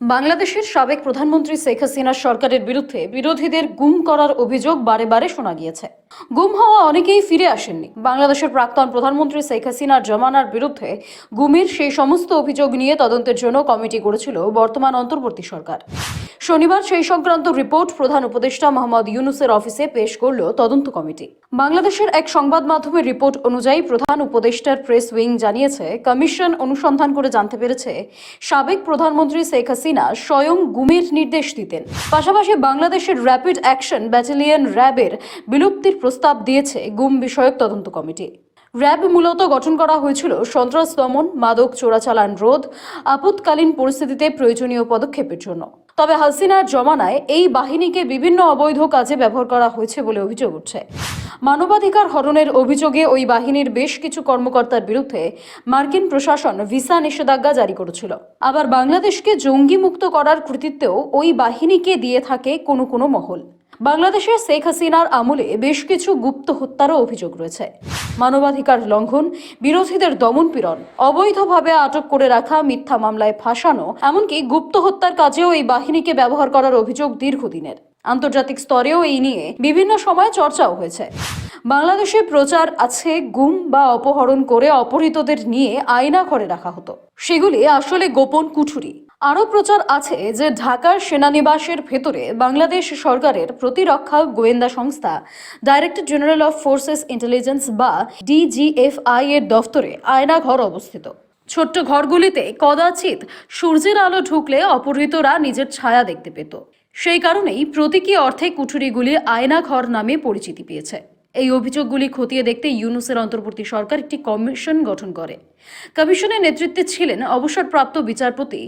বাংলাদেশের সাবেক প্রধানমন্ত্রী শেখ হাসিনার সরকারের বিরুদ্ধে বিরোধীদের গুম করার অভিযোগ বারে বারে শোনা গিয়েছে। গুম হওয়া অনেকেই ফিরে আসেননি। বাংলাদেশের প্রাক্তন প্রধানমন্ত্রী শেখ হাসিনার জমানার বিরুদ্ধে গুমের সেই সমস্ত অভিযোগ নিয়ে তদন্তের জন্য কমিটি করেছিল বর্তমান অন্তর্বর্তী সরকার। শনিবার সেই সংক্রান্ত রিপোর্ট প্রধান উপদেষ্টা মোহাম্মদ ইউনুসের অফিসে পেশ করল তদন্ত কমিটি। বাংলাদেশের এক সংবাদ মাধ্যমের রিপোর্ট অনুযায়ী প্রধান উপদেষ্টার প্রেস উইং জানিয়েছে, কমিশন অনুসন্ধান করে জানতে পেরেছে, সাবেক প্রধানমন্ত্রী শেখ হাসিনা স্বয়ং গুমের নির্দেশ দিতেন। পাশাপাশি বাংলাদেশের র্যাপিড অ্যাকশন ব্যাটালিয়ন র্যাবের বিলুপ্তির প্রস্তাব দিয়েছে গুম বিষয়ক তদন্ত কমিটি। র্যাব মূলত গঠন করা হয়েছিল সন্ত্রাস দমন, মাদক চোরাচালান রোধ, আপৎকালীন পরিস্থিতিতে প্রয়োজনীয় পদক্ষেপের জন্য। তবে হাসিনার জমানায় এই বাহিনীকে বিভিন্ন অবৈধ কাজে ব্যবহার করা হয়েছে বলে অভিযোগ উঠছে। মানবাধিকার হরণের অভিযোগে ওই বাহিনীর বেশ কিছু কর্মকর্তার বিরুদ্ধে মার্কিন প্রশাসন ভিসা নিষেধাজ্ঞা জারি করেছিল। আবার বাংলাদেশকে জঙ্গি মুক্ত করার কৃতিত্বেও ওই বাহিনীকে দিয়ে থাকে কোনো কোনো মহল। বাংলাদেশের শেখ হাসিনার আমলে বেশ কিছু গুপ্ত হত্যারও অভিযোগ রয়েছে। মানবাধিকার লঙ্ঘন, বিরোধীদের দমন পীড়ন, অবৈধভাবে আটক করে রাখা মিথ্যা মামলায় ফাঁসানো, এমনকি গুপ্ত হত্যার কাজেও এই বাহিনীকে ব্যবহার করার অভিযোগ দীর্ঘদিনের। আন্তর্জাতিক স্তরেও এই নিয়ে বিভিন্ন সময় চর্চাও হয়েছে। বাংলাদেশে প্রচার আছে গুম বা অপহরণ করে অপহৃতদের নিয়ে আয়না ঘরে রাখা হতো। সেগুলি আসলে গোপন কুঠুরি। আরও প্রচার আছে যে ঢাকার সেনানিবাসের ভেতরে বাংলাদেশ সরকারের প্রতিরক্ষা গোয়েন্দা সংস্থা director general of forces intelligence বা ডিজিএফআই এর দফতরে আয়না ঘর অবস্থিত। ছোট্ট ঘরগুলিতে কদাচিৎ সূর্যের আলো ঢুকলে অপহৃতরা নিজের ছায়া দেখতে পেত। সেই কারণেই প্রতীকী অর্থে কুঠুরিগুলি আয়না ঘর নামে পরিচিতি পেয়েছে। এই অভিযোগগুলি খতিয়ে দেখতে ইউনুসের অন্তর্বর্তী সরকার একটি কমিশন গঠন করে। কমিশনের নেতৃত্বে ছিলেন অবসরপ্রাপ্ত বিচারপতি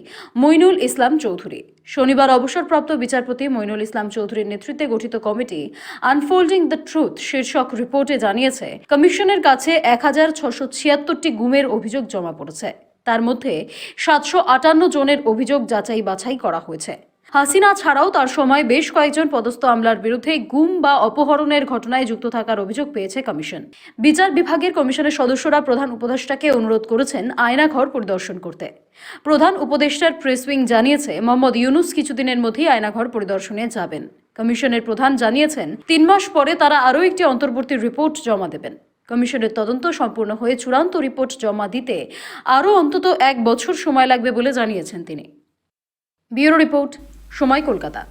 মইনুল ইসলাম চৌধুরী। শনিবার অবসরপ্রাপ্ত বিচারপতি মইনুল ইসলাম চৌধুরীর নেতৃত্বে গঠিত কমিটি আনফোল্ডিং দ্য ট্রুথ শীর্ষক রিপোর্টে জানিয়েছে, কমিশনের কাছে এক হাজার ছশো ছিয়াত্তরটি গুমের অভিযোগ জমা পড়েছে। তার মধ্যে সাতশো আটান্ন জনের অভিযোগ যাচাই বাছাই করা হয়েছে। হাসিনা ছাড়াও তার সময় বেশ কয়েকজন পদস্থ আমলার বিরুদ্ধে গুম বা অপহরণের ঘটনায় যুক্ত থাকার অভিযোগ পেয়েছে কমিশন। বিচার বিভাগের কমিশনের সদস্যরা প্রধান উপদেষ্টাকে অনুরোধ করেছেন আয়নাঘর পরিদর্শন করতে। প্রধান উপদেষ্টার প্রেস উইং জানিয়েছে, মোহাম্মদ ইউনুস কিছুদিনের মধ্যেই আয়নাঘর পরিদর্শনে যাবেন। কমিশনের প্রধান জানিয়েছেন, তিন মাস পরে তারা আরও একটি অন্তর্বর্তী রিপোর্ট জমা দেবেন। কমিশনের তদন্ত সম্পূর্ণ হয়ে চূড়ান্ত রিপোর্ট জমা দিতে আরও অন্তত এক বছর সময় লাগবে বলে জানিয়েছেন তিনি। Bureau report. সময় কলকাতা।